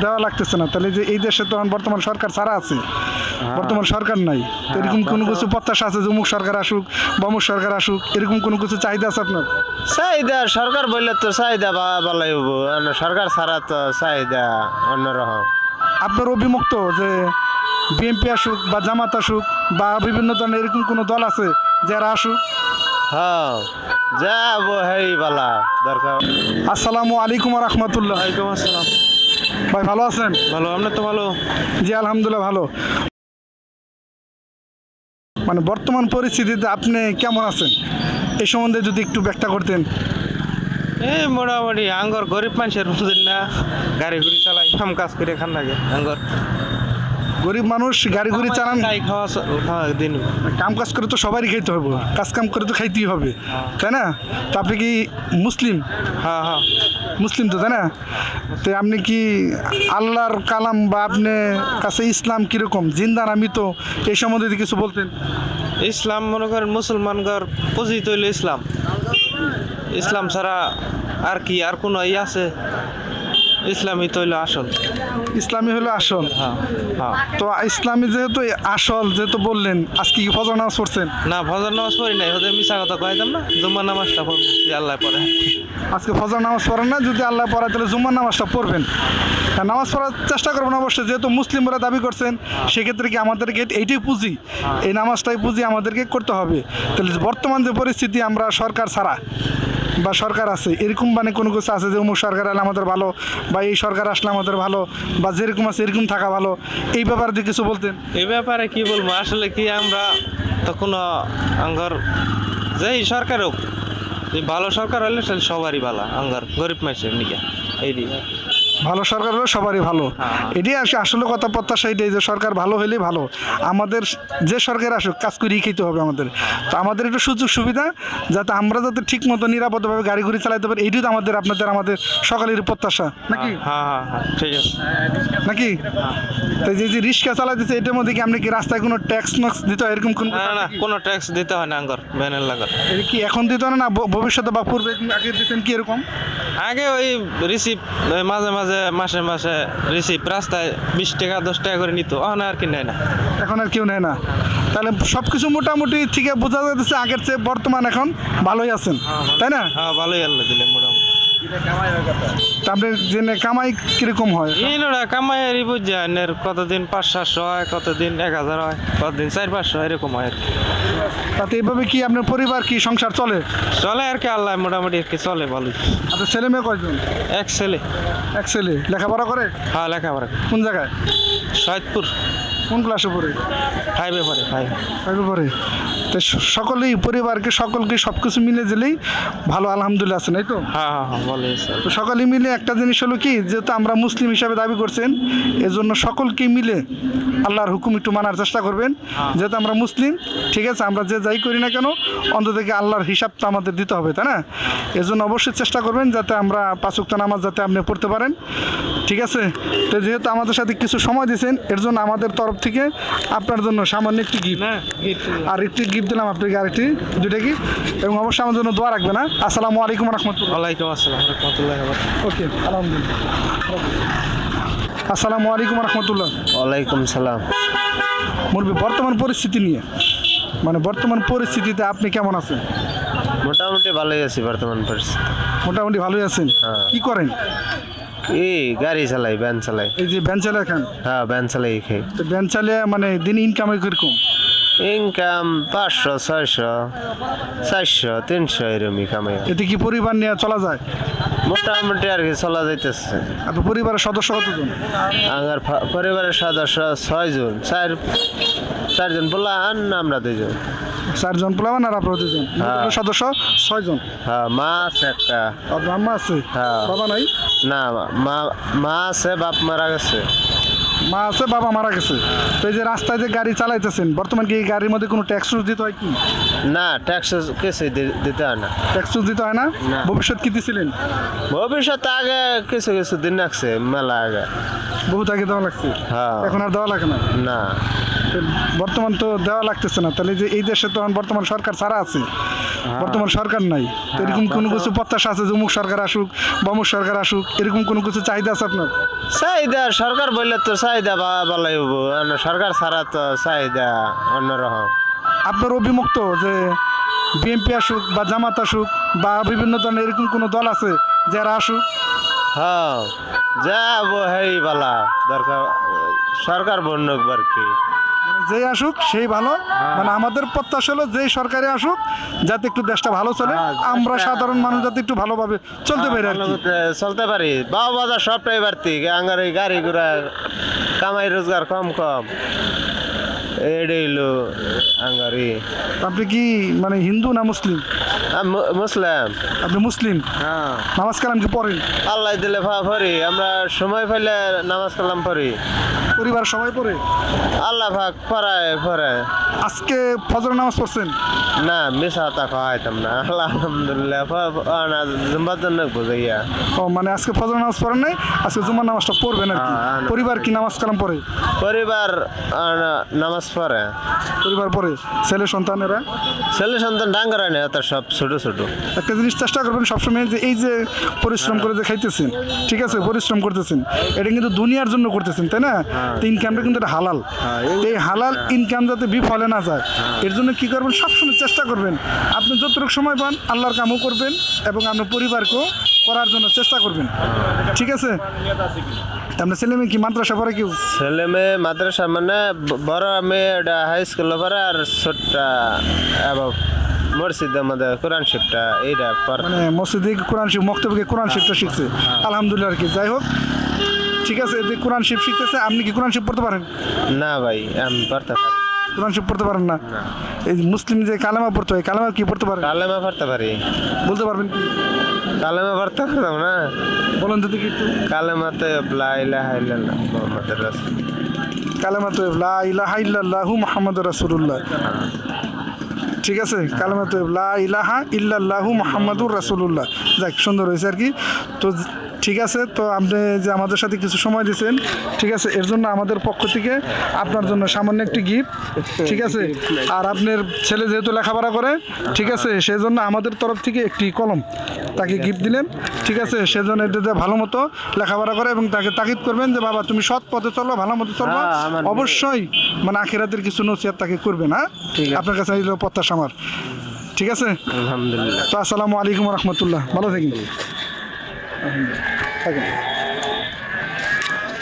দেওয়া লাগতেছে না। তাহলে যে এই দেশে তো এখন বর্তমান সরকার ছাড়া আছে। বর্তমান সরকার নাই। তো এরকম কোনো কিছু প্রত্যাশা আছে যে অমুক সরকার আসুক বা অমুক সরকার আসুক? এরকম কোনো কিছু চাহিদা আছে আপনার? চাহিদা সরকার বললে তো চাহিদা বা- ভালোই হব। সরকার ছাড়া তো চাহিদা অন্যরকম। আপনার অভিমুক্ত যে বিএনপি আসুক বা জামাত আসুক বা বিভিন্ন ধরনের এরকম কোনো দল আছে যারা আসুক? হ্যাঁ যাব হেই বালা দরকার। আসসালামু আলাইকুম রহমতুল্লাহ। ওয়ালাইকুম আসসালাম। ভাই ভালো আছেন? ভালো আপনার তো ভালো। জি আলহামদুলিল্লাহ ভালো। মানে বর্তমান পরিস্থিতিতে আপনি কেমন আছেন? এ সম্বন্ধে যদি একটু ব্যাখ্যা করতেন। এই মোটামুটি আঙ্গর গরিব মানুষের বুঝেন না। গাড়ি ঘুরি চালাই কাম কাজ করে খান লাগে আঙ্গর। গরিব মানুষ গাড়ি ঘুরি চালান খাই খাওয়া খাওয়া দিন। কাম কাজ করে তো সবারই খাইতে হবে। কাজ কাম করে তো খাইতেই হবে। তাই না? তো আপনি কি মুসলিম? হ্যাঁ হ্যাঁ। মুসলিম তো তাই না? তো আপনি কি আল্লাহর কালাম বা আপনি কাছে ইসলাম কীরকম? জিন্দান আমি তো এই সম্বন্ধে কিছু বলতেন। ইসলাম মনে করেন মুসলমানগর পুঁজি তৈল ইসলাম। ইসলাম ছাড়া আর কি আর কোনো ই আছে? ইসলামই তৈল আসল। ইসলামী হলো আসল। হ্যাঁ হ্যাঁ। তো ইসলামী যেহেতু আসল যেহেতু বললেন আজকে কি ফজর নামাজ পড়ছেন? না ফজর নামাজ পড়ি নাই ওদের মিশা কথা কইতাম না? জুম্মার নামাজটা পড়ছি আল্লাহ পরে আজকে ফজর নামাজ পড়েন না যদি আল্লাহ পড়ায় তাহলে জুম্মার নামাজটা পড়বেন। আর নামাজ পড়ার চেষ্টা করবেন অবশ্যই যেহেতু মুসলিমরা দাবি করছেন সেক্ষেত্রে কি আমাদেরকে এইটাই পুঁজি এই নামাজটাই পুঁজি আমাদেরকে করতে হবে। তাহলে বর্তমান যে পরিস্থিতি আমরা সরকার ছাড়া বা সরকার আছে, এরকম মানে কোনো কিছু আছে যে অমুক সরকার আলে আমাদের ভালো বা এই সরকার আসলে আমাদের ভালো বা যেরকম আছে এরকম থাকা ভালো, এই ব্যাপারে যে কিছু বলতেন। এই ব্যাপারে কি বলব? আসলে কি আমরা তখন আঙ্গর যেই সরকার হোক ভালো সরকার হলে সবারই ভালো, আঙ্গর গরিব মানুষের নিজে এই দিকে ভালো সরকার হলে সবারই ভালো। হ্যাঁ। এটাই আসে আসলে কথা প্রত্যাশা এটাই যে সরকার ভালো হলেই ভালো। আমাদের যে সরকার আসুক কাজ করেই খেতে হবে আমাদের। তো আমাদের একটু সুযোগ সুবিধা যাতে আমরা যাতে ঠিক মতো নিরাপদভাবে গাড়ি ঘুরি চালাইতে পারি এইটাই তো আমাদের আপনাদের আমাদের সকালের প্রত্যাশা। নাকি? হ্যাঁ হ্যাঁ ঠিক আছে। নাকি? তো যে যে রিক্সা চালাইতেছে এটার মধ্যে কি আপনি কি রাস্তায় কোনো ট্যাক্স ম্যাক্স দিতে হয় এরকম কোনো না কোনো ট্যাক্স দিতে হয় না আঙ্গর ভ্যানের লাগার। এটা কি এখন দিতে হয় না ভবিষ্যতে বা পূর্বে আগে দিতেন কি এরকম? আগে ওই রিসিভ মাঝে মাঝে মাসে মাসে রিসিপ রাস্তায় বিশ টাকা দশ টাকা করে নিত এখন আর কি নেয় না। এখন আর কেউ নেয় না। তাহলে সবকিছু মোটামুটি ঠিক বোঝা যাচ্ছে আগের চেয়ে বর্তমান এখন ভালোই আছেন তাই না? হ্যাঁ ভালোই আল্লাহ দিলে মোটামুটি। তারপরে জেনে কামাই কীরকম হয়? ইনোরা কামাই আর বুঝছে এর কতদিন পাঁচ সাতশো হয় কতদিন এক হাজার হয় কতদিন চার পাঁচশো এরকম হয় আর কি। তাতে এইভাবে কি আপনার পরিবার কি সংসার চলে? চলে আর কি আল্লাহ মোটামুটি আর কি চলে ভালোই। আপনার ছেলে মেয়ে কয়জন? এক ছেলে। এক ছেলে। লেখাপড়া করে? হ্যাঁ লেখাপড়া কোন জায়গায়? সৈয়দপুর। কোন ক্লাসে পড়ে? ফাইভে পড়ে ফাইভ ফাইভে পড়ে। তো সকলেই পরিবারকে সকলকে সব কিছু মিলে দিলেই ভালো আলহামদুলিল্লাহ আছেন এই তো? হ্যাঁ হ্যাঁ হ্যাঁ তো সকলে মিলে একটা জিনিস হলো কি যেহেতু আমরা মুসলিম হিসাবে দাবি করছেন এজন্য সকলকে মিলে আল্লাহর হুকুম একটু মানার চেষ্টা করবেন। যেহেতু আমরা মুসলিম ঠিক আছে আমরা যে যাই করি না কেন অন্তত থেকে আল্লাহর হিসাব তো আমাদের দিতে হবে তাই না? এজন্য অবশ্যই চেষ্টা করবেন যাতে আমরা পাঁচুক্ত নামাজ যাতে আপনি পড়তে পারেন ঠিক আছে? তো যেহেতু আমাদের সাথে কিছু সময় দিয়েছেন এর জন্য আমাদের তরফ থেকে আপনার জন্য সামান্য একটি গিফট আর একটি গিফট দিলাম আপনাকে আরেকটি দুইটা গিফট। এবং অবশ্যই আমার জন্য দোয়া রাখবে না আসসালামু আলাইকুম রহমতুল্লাহ। ওয়ালাইকুম আসসালাম রহমতুল্লাহ ওকে আলহামদুলিল্লাহ। আসসালামু আলাইকুম রহমতুল্লাহ। ওয়ালাইকুম সালাম। মুরবি বর্তমান পরিস্থিতি নিয়ে মানে বর্তমান পরিস্থিতিতে আপনি কেমন আছেন? মোটামুটি ভালোই আছি বর্তমান পরিস্থিতি। মোটামুটি ভালোই আছেন? হ্যাঁ। কি করেন? এই গাড়ি চালাই ভ্যান চালাই। এই যে ভ্যান চালিয়ে খান? হ্যাঁ ভ্যান চালাই খাই। তো ভ্যান চালিয়ে মানে দিন ইনকামে কীরকম? ইনকাম পাঁচশো ছয়শো চারশো তিনশো এরমই কামাই এতে কি পরিবার নিয়ে চলা যায়? মোটামুটি আর কি চলা যাইতেছে। আপনার পরিবারের সদস্য কতজন? আমার পরিবারের সদস্য ছয়জন চার চারজন বললা আর আমরা দুজন চারজন পোলাবেন আর আপনার দুজন হ্যাঁ। সদস্য ছয়জন। হ্যাঁ মা আছে একটা। আপনার আম্মা আছে? হ্যাঁ। বাবা নাই? না মা মা আছে বাপ মারা গেছে। মা আছে বাবা মারা গেছে। তো এই যে রাস্তায় যে গাড়ি চালাইতেছেন বর্তমান কি এই গাড়ির মধ্যে কোনো ট্যাক্স দিতে হয় কি? না ট্যাক্স কিছু দিতে হয় না। ট্যাক্স দিতে হয় না। ভবিষ্যৎ কি দিছিলেন? ভবিষ্যৎ আগে কিছু কিছু দিন লাগছে মেলা আগে। বহুত আগে দেওয়া লাগছে? হ্যাঁ। এখন আর দেওয়া লাগে না? না। বর্তমান তো দেওয়া লাগতেছে না। তাহলে যে এই দেশে তো এখন বর্তমান সরকার ছাড়া আছে। বর্তমান সরকার নাই। তো এরকম কোনো কিছু প্রত্যাশা আছে যে অমুক সরকার আসুক বা অমুক সরকার আসুক? এরকম কোনো কিছু চাহিদা আছে আপনার? চাহিদা সরকার বললে তো চাহিদা বা- ভালোই হব। সরকার ছাড়া তো চাহিদা অন্যরকম। আপনার অভিমুক্ত যে বিএনপি আসুক বা জামাত আসুক বা বিভিন্ন ধরনের এরকম কোনো দল আছে যারা আসুক? হ্যাঁ যাব হেই বালা। দরকার সরকার বন্যক বার কি। যেই আসুক সেই ভালো। মানে আমাদের প্রত্যাশা হলো যেই সরকারে আসুক যাতে একটু দেশটা ভালো চলে। হ্যাঁ, আমরা সাধারণ মানুষ যাতে একটু ভালোভাবে চলতে পারি আর কি। চলতে পারি। বাবা বাজার সবটাই বাড়তি। আঙ্গার এই গাড়ি ঘোড়া কামাই রোজগার কম কম। এটাই হলো আঙ্গারি। আপনি কি মানে হিন্দু না মুসলিম? মুসলিম। আপনি মুসলিম? হ্যাঁ। নামাজ কালাম কি পড়েন? আল্লাহ দিলে পড়ি আমরা সময় পাইলে নামাজ কালাম পড়ি। পরিবার সবাই পড়ে আল্লাহ পাক পড়ায় পড়ায় আজকে ফজর নামাজ পড়ছেন? না মিশা তা খাওয়াইতাম না। আল্লাহ আলহামদুলিল্লাহ জুম্বার জন্য বুঝাইয়া। ও মানে আজকে ফজর নামাজ পড়েন নাই? আজকে জুমার নামাজটা পড়বেন আর কি। হ্যাঁ, হ্যাঁ, পরিবার কি নামাজ কালাম পড়ে? পরিবার নামাজ পড়ে। পরিবার পড়ে? ছেলে সন্তানেরা? ছেলে সন্তান ডাঙ্গারা নেই এত সব ছোট ছোট। একটা জিনিস চেষ্টা করবেন সবসময় যে এই যে পরিশ্রম করে যে খাইতেছেন ঠিক আছে পরিশ্রম করতেছেন এটা কিন্তু দুনিয়ার জন্য করতেছেন তাই না? তো ইনকামটা কিন্তু এটা হালাল। এই হালাল ইনকাম যাতে বিফলে না যায় এর জন্য কি করবেন? সবসময় চেষ্টা করবেন। আপনি যতটুকু সময় পান আল্লাহর কামও করবেন এবং আপনার পরিবারকেও করার জন্য চেষ্টা করবেন। ঠিক আছে? আপনার ছেলে মেয়ে কি মাদ্রাসা পড়ে কেউ? ছেলে মেয়ে মাদ্রাসা মানে বড় মেয়ে ওটা হাই স্কুলে পড়ে আর ছোটটা এবং মসজিদের মধ্যে কোরআন শিবটা এইটা মানে মসজিদে কোরআন শিব মক্তবকে কোরআন শিবটা শিখছে। আলহামদুলিল্লাহ আর কি। যাই হোক ঠিক আছে? যে কোরআন শিব শিখতেছে আপনি কি কোরআন শিব পড়তে পারেন? না ভাই আমি পড়তে পারি। কোরআন শিব পড়তে পারেন না? এই মুসলিম যে কালেমা পড়তে হয় কালেমা কি পড়তে পারেন কালেমা পড়তে পারি। বলতে পারবেন কি? কালেমা পড়তে পারতাম না। বলেন যদি কি একটু। কালেমাতে লা ইলাহা ইল্লাল্লাহ মুহাম্মাদুর রাসূল কালেমা তো লা ইলাহা ইল্লাল্লাহু মুহাম্মাদুর রাসূলুল্লাহ। ঠিক আছে? কালেমা তো লা ইলাহা ইল্লাল্লাহু মুহাম্মাদুর রাসূলুল্লাহ। যাক সুন্দর হয়েছে আর কি। তো ঠিক আছে তো আপনি যে আমাদের সাথে কিছু সময় দিয়েছেন ঠিক আছে এর জন্য আমাদের পক্ষ থেকে আপনার জন্য সামান্য একটি গিফট ঠিক আছে আর আপনার ছেলে যেহেতু লেখাপড়া করে ঠিক আছে সেজন্য আমাদের তরফ থেকে একটি কলম তাকে গিফট দিলেন ঠিক আছে সেজন্য এটাতে ভালো মতো লেখাপড়া করে এবং তাকে তাকিদ করবেন যে বাবা তুমি সৎ পথে চলো ভালো মতো চলবো হ্যাঁ, অবশ্যই মানে আখেরাতের কিছু নসিহাত তাকে করবেন হ্যাঁ? আপনার কাছে প্রত্যাশা আমার ঠিক আছে? আলহামদুলিল্লাহ। তো আসসালামু আলাইকুম রহমতুল্লাহ ভালো থাকেন। থাকেন